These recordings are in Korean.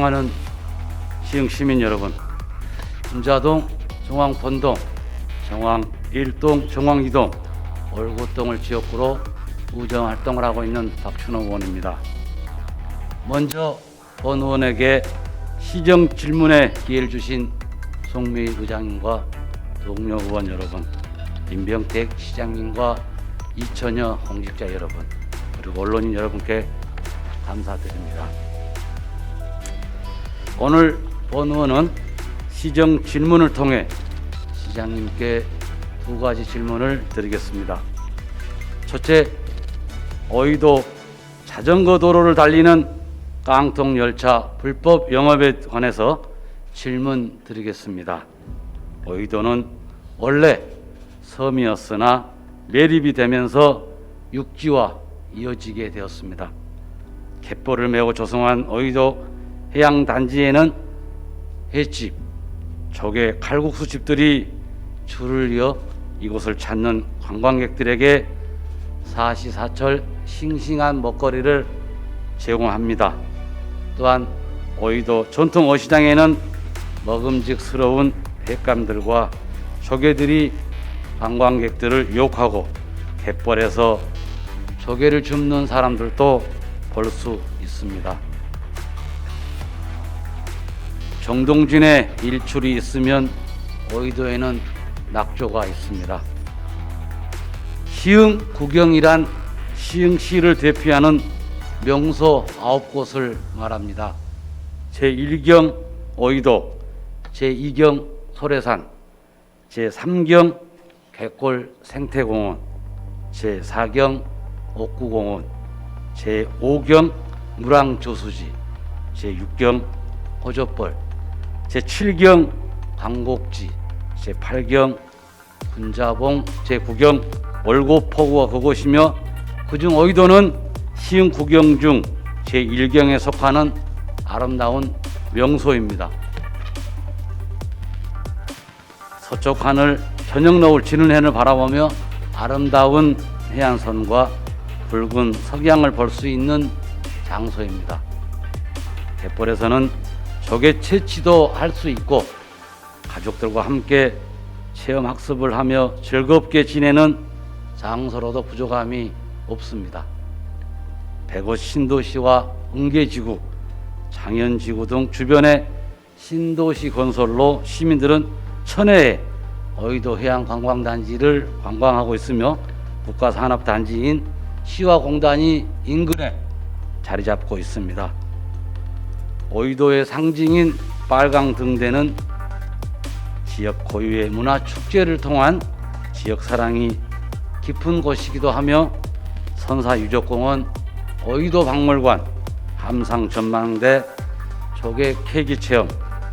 존경하는 시흥 시민 여러분, 김자동, 정왕본동, 정왕 1동, 정왕 2동, 월구동을 지역구로 우정 활동을 하고 있는 박춘호 의원입니다. 먼저 본 의원에게 시정 질문에 기회를 주신 송미 의장님과 동료 의원 여러분, 임병택 시장님과 이천여 공직자 여러분, 그리고 언론인 여러분께 감사드립니다. 오늘 본 의원은 시정 질문을 통해 시장님께 두 가지 질문을 드리겠습니다. 첫째, 어이도 자전거 도로를 달리는 깡통 열차 불법 영업에 관해서 질문 드리겠습니다. 어이도는 원래 섬이었으나 매립이 되면서 육지와 이어지게 되었습니다. 갯벌을 메고 조성한 어이도 해양 단지에는 횟집, 조개 칼국수 집들이 줄을 이어 이곳을 찾는 관광객들에게 사시사철 싱싱한 먹거리를 제공합니다. 또한 오이도 전통 어시장에는 먹음직스러운 횟감들과 조개들이 관광객들을 유혹하고 갯벌에서 조개를 줍는 사람들도 볼 수 있습니다. 정동진의 일출이 있으면 오이도에는 낙조가 있습니다. 시흥 구경이란 시흥시를 대표하는 명소 아홉 곳을 말합니다. 제1경 오이도, 제2경 소래산, 제3경 갯골 생태공원, 제4경 옥구공원, 제5경 무랑조수지, 제6경 호접벌, 제7경 광곡지, 제8경 분자봉, 제9경 월고포구가 그곳이며 그중 어이도는 시흥 구경 중 제1경에 속하는 아름다운 명소입니다. 서쪽 하늘 저녁 노을 지는 해를 바라보며 아름다운 해안선과 붉은 석양을 볼 수 있는 장소입니다. 갯벌에서는 조개 채취도 할 수 있고 가족들과 함께 체험 학습을 하며 즐겁게 지내는 장소로도 부족함이 없습니다. 백오 신도시와 은계지구, 장현지구 등 주변의 신도시 건설로 시민들은 천혜의 어이도 해양 관광단지를 관광하고 있으며 국가산업단지인 시화공단이 인근에 자리 잡고 있습니다. 오이도의 상징인 빨강 등대는 지역 고유의 문화 축제를 통한 지역 사랑이 깊은 곳이기도 하며 선사 유적공원, 오이도 박물관, 함상 전망대, 조개 캐기 체험,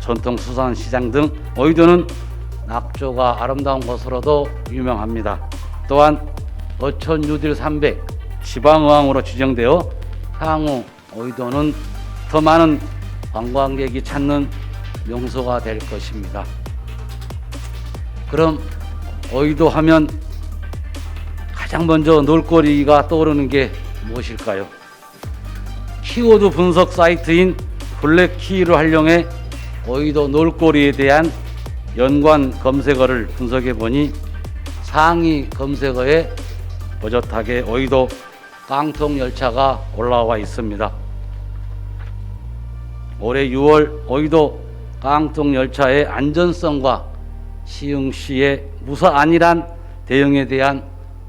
전통 수산 시장 등 오이도는 낙조가 아름다운 곳으로도 유명합니다. 또한 어촌 뉴딜 300 지방의왕으로 지정되어 향후 오이도는 더 많은 관광객이 찾는 명소가 될 것입니다. 그럼 어이도 하면 가장 먼저 놀거리가 떠오르는 게 무엇일까요? 키워드 분석 사이트인 블랙키를 활용해 어이도 놀거리에 대한 연관 검색어를 분석해 보니 상위 검색어에 버젓하게 어이도 깡통 열차가 올라와 있습니다. 올해 6월 어이도 깡통 열차의 안전성과 시흥 시의 무사안일한 대응에 대한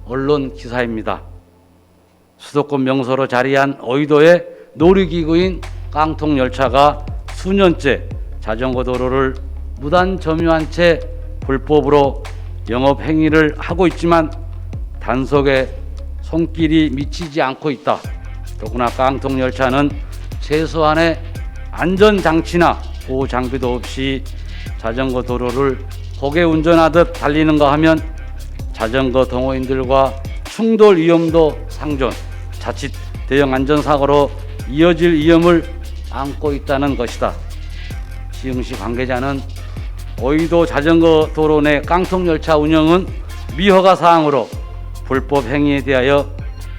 언론 기사입니다. 수도권 명소로 자리한 어이도의 놀이기구인 깡통 열차가 수년째 자전거 도로를 무단 점유한 채 불법으로 영업 행위를 하고 있지만 단속에 손길이 미치지 않고 있다. 더구나 깡통 열차는 최소한의 안전 장치나 보호 장비도 없이 자전거 도로를 고개 운전하듯 달리는가 하면 자전거 동호인들과 충돌 위험도 상존, 자칫 대형 안전사고로 이어질 위험을 안고 있다는 것이다. 시흥시 관계자는 오이도 자전거 도로 내 깡통 열차 운영은 미허가 사항으로 불법 행위에 대하여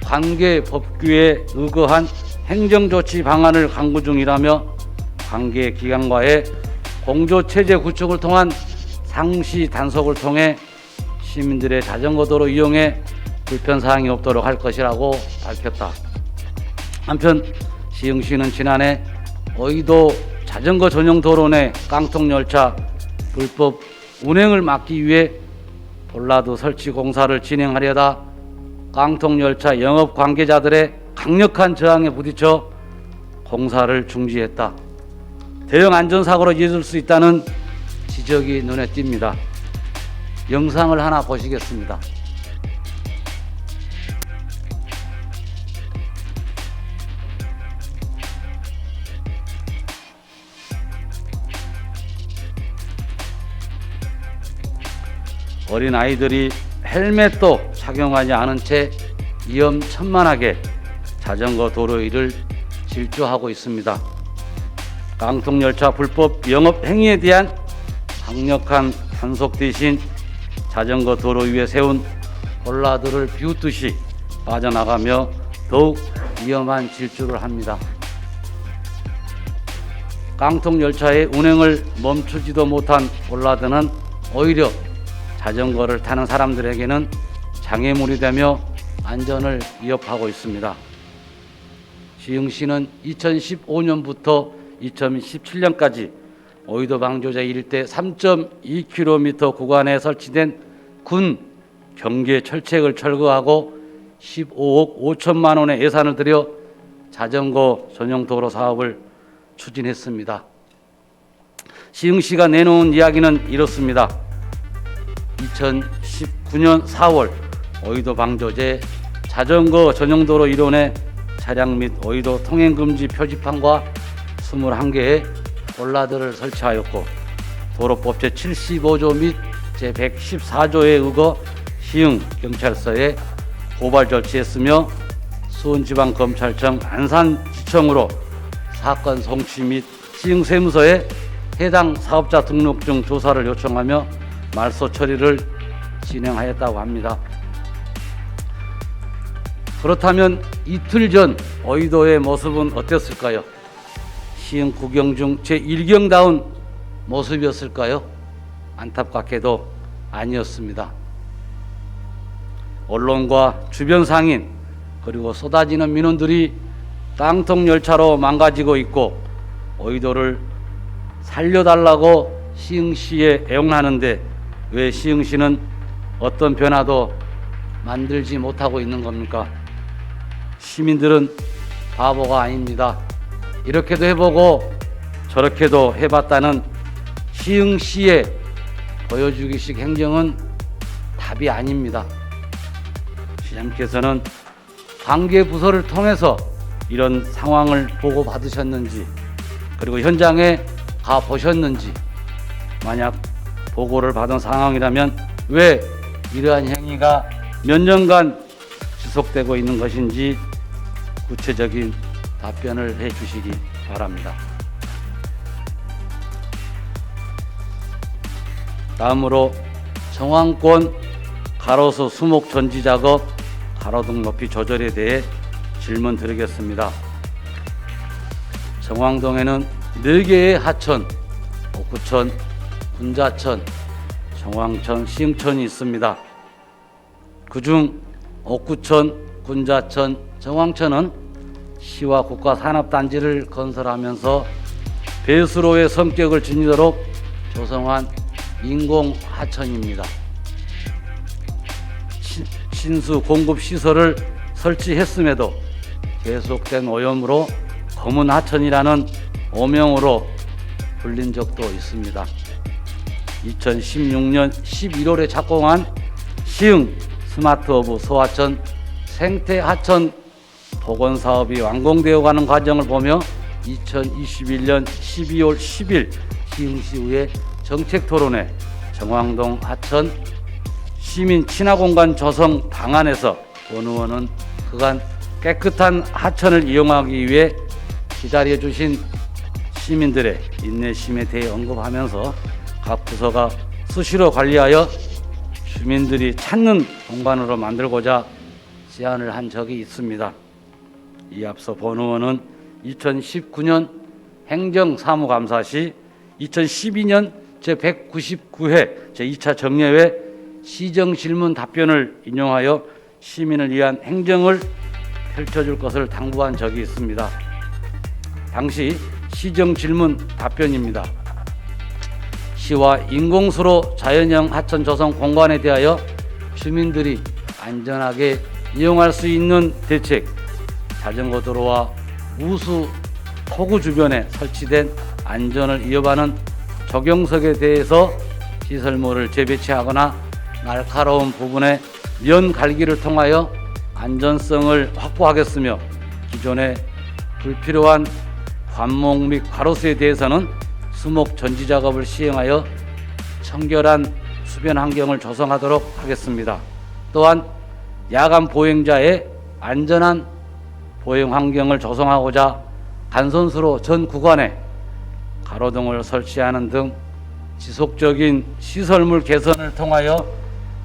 관계 법규에 의거한 행정조치 방안을 강구 중이라며 관계 기관과의 공조 체제 구축을 통한 상시 단속을 통해 시민들의 자전거 도로 이용에 불편 사항이 없도록 할 것이라고 밝혔다. 한편 시흥시는 지난해 어이도 자전거 전용 도로 내 깡통 열차 불법 운행을 막기 위해 볼라드 설치 공사를 진행하려다 깡통 열차 영업 관계자들의 강력한 저항에 부딪혀 공사를 중지했다. 대형 안전사고로 이어질 수 있다는 지적이 눈에 띕니다. 영상을 하나 보시겠습니다. 어린 아이들이 헬멧도 착용하지 않은 채 위험천만하게 자전거 도로 위를 질주하고 있습니다. 깡통열차 불법 영업 행위에 대한 강력한 단속 대신 자전거 도로 위에 세운 볼라드를 비웃듯이 빠져나가며 더욱 위험한 질주를 합니다. 깡통 열차의 운행을 멈추지도 못한 볼라드는 오히려 자전거를 타는 사람들에게는 장애물이 되며 안전을 위협하고 있습니다. 시흥시는 2015년부터 2017년까지 오이도 방조제 일대 3.2km 구간에 설치된 군 경계 철책을 철거하고 15억 5천만 원의 예산을 들여 자전거 전용 도로 사업을 추진했습니다. 시흥시가 내놓은 이야기는 이렇습니다. 2019년 4월 오이도 방조제 자전거 전용 도로 일원의 차량 및 오이도 통행금지 표지판과 21개의 볼라드를 설치하였고 도로법 제75조 및 제114조에 의거 시흥 경찰서에 고발 조치했으며 수원지방검찰청 안산지청으로 사건 송치 및 시흥 세무서에 해당 사업자 등록증 조사를 요청하며 말소 처리를 진행하였다고 합니다. 그렇다면 이틀 전 어이도의 모습은 어땠을까요? 시흥 구경 중 제1경다운 모습이었을까요? 안타깝게도 아니었습니다. 언론과 주변 상인 그리고 쏟아지는 민원들이 깡통 열차로 망가지고 있고 어이도를 살려달라고 시흥시에 애용하는데 왜 시흥시는 어떤 변화도 만들지 못하고 있는 겁니까? 시민들은 바보가 아닙니다. 이렇게도 해보고 저렇게도 해봤다는 시흥 시의 보여주기식 행정은 답이 아닙니다. 시장님께서는 관계 부서를 통해서 이런 상황을 보고 받으셨는지 그리고 현장에 가 보셨는지 만약 보고를 받은 상황이라면 왜 이러한 행위가 몇 년간 지속되고 있는 것인지 구체적인 답변을 해 주시기 바랍니다. 다음으로 정황권 가로수 수목 전지 작업 가로등 높이 조절에 대해 질문 드리겠습니다. 정황동에는 4개의 하천, 옥구천, 군자천, 정황천, 시흥천이 있습니다. 그중 옥구천, 군자천, 정황천은 시와 국가 산업단지를 건설하면서 배수로의 성격을 지니도록 조성한 인공 하천입니다. 시- 신수 공급 시설을 설치했음에도 계속된 오염으로 검은 하천이라는 오명으로 불린 적도 있습니다. 2016년 11월에 착공한 시흥 스마트허브 소하천 생태하천 복원 사업이 완공되어 가는 과정을 보며 2021년 12월 10일 시흥시의회 정책 토론회 정황동 하천 시민 친화 공간 조성 방안에서 원 의원은 그간 깨끗한 하천을 이용하기 위해 기다려 주신 시민들의 인내심에 대해 언급하면서 각 부서가 수시로 관리하여 주민들이 찾는 공간으로 만들고자 제안을 한 적이 있습니다. 이 앞서 본 의원은 2019년 행정사무감사 시 2012년 제199회 제2차 정례회 시정질문 답변을 인용하여 시민을 위한 행정을 펼쳐줄 것을 당부한 적이 있습니다. 당시 시정질문 답변입니다. 시와 인공수로 자연형 하천 조성 공간에 대하여 주민들이 안전하게 이용할 수 있는 대책, 자전거 도로와 우수 포구 주변에 설치된 안전을 위협하는 적용석에 대해서 시설물을 재배치하거나 날카로운 부분에 면 갈기를 통하여 안전성을 확보하겠으며 기존의 불필요한 관목 및 가로수에 대해서는 수목 전지 작업을 시행하여 청결한 수변 환경을 조성하도록 하겠습니다. 또한 야간 보행자의 안전한 보행 환경을 조성하고자 간선수로 전 구간에 가로등을 설치하는 등 지속적인 시설물 개선을 통하여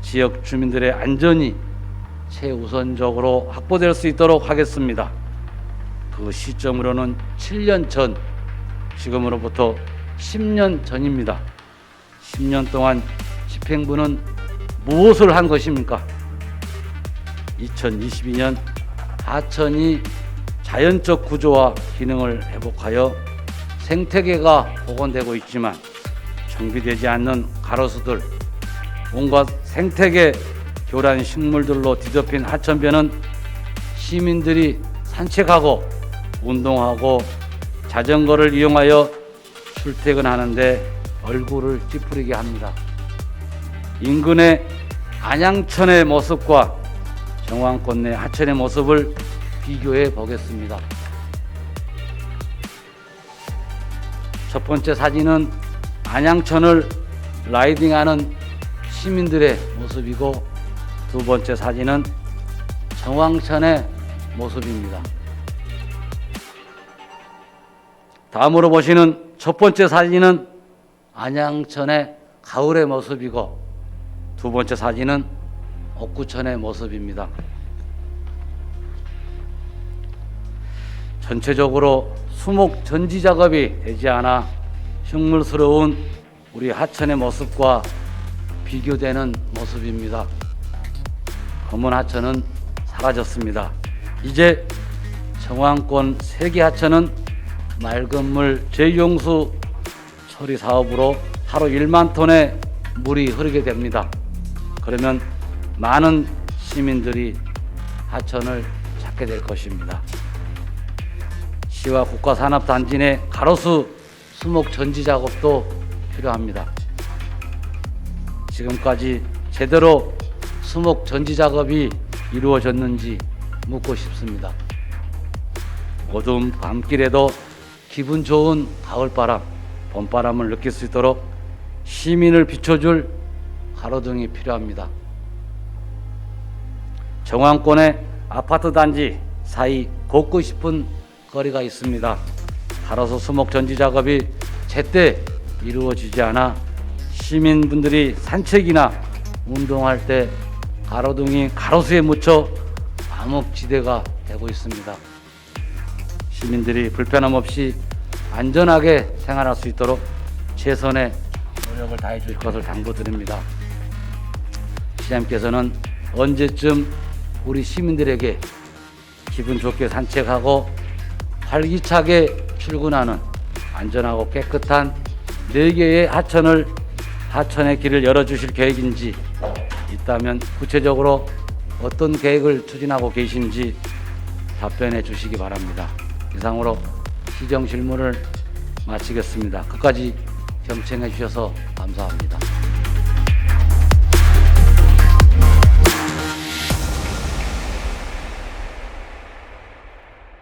지역 주민들의 안전이 최우선적으로 확보될 수 있도록 하겠습니다. 그 시점으로는 7년 전, 지금으로부터 10년 전입니다. 10년 동안 집행부는 무엇을 한 것입니까? 2022년 하천이 자연적 구조와 기능을 회복하여 생태계가 복원되고 있지만 정비되지 않는 가로수들, 온갖 생태계 교란 식물들로 뒤덮인 하천변은 시민들이 산책하고 운동하고 자전거를 이용하여 출퇴근하는데 얼굴을 찌푸리게 합니다. 인근의 안양천의 모습과 정왕권 내 하천의 모습을 비교해 보겠습니다. 첫 번째 사진은 안양천을 라이딩하는 시민들의 모습이고 두 번째 사진은 정왕천의 모습입니다. 다음으로 보시는 첫 번째 사진은 안양천의 가을의 모습이고 두 번째 사진은 옥구천의 모습입니다. 전체적으로 수목 전지 작업이 되지 않아 흉물스러운 우리 하천의 모습과 비교되는 모습입니다. 검은 하천은 사라졌습니다. 이제 정왕권 세계 하천은 맑은 물 재용수 처리 사업으로 하루 1만 톤의 물이 흐르게 됩니다. 그러면 많은 시민들이 하천을 찾게 될 것입니다. 시와 국가산업단지 내 가로수 수목 전지 작업도 필요합니다. 지금까지 제대로 수목 전지 작업이 이루어졌는지 묻고 싶습니다. 어두운 밤길에도 기분 좋은 가을바람, 봄바람을 느낄 수 있도록 시민을 비춰줄 가로등이 필요합니다. 정왕권의 아파트 단지 사이 걷고 싶은 거리가 있습니다. 가로수 수목 전지 작업이 제때 이루어지지 않아 시민분들이 산책이나 운동할 때 가로등이 가로수에 묻혀 암흑지대가 되고 있습니다. 시민들이 불편함 없이 안전하게 생활할 수 있도록 최선의 노력을 다해 줄 것을 당부드립니다. 시장님께서는 언제쯤 우리 시민들에게 기분 좋게 산책하고 활기차게 출근하는 안전하고 깨끗한 네 개의 하천을 하천의 길을 열어주실 계획인지 있다면 구체적으로 어떤 계획을 추진하고 계신지 답변해 주시기 바랍니다. 이상으로 시정 질문을 마치겠습니다. 끝까지 경청해 주셔서 감사합니다.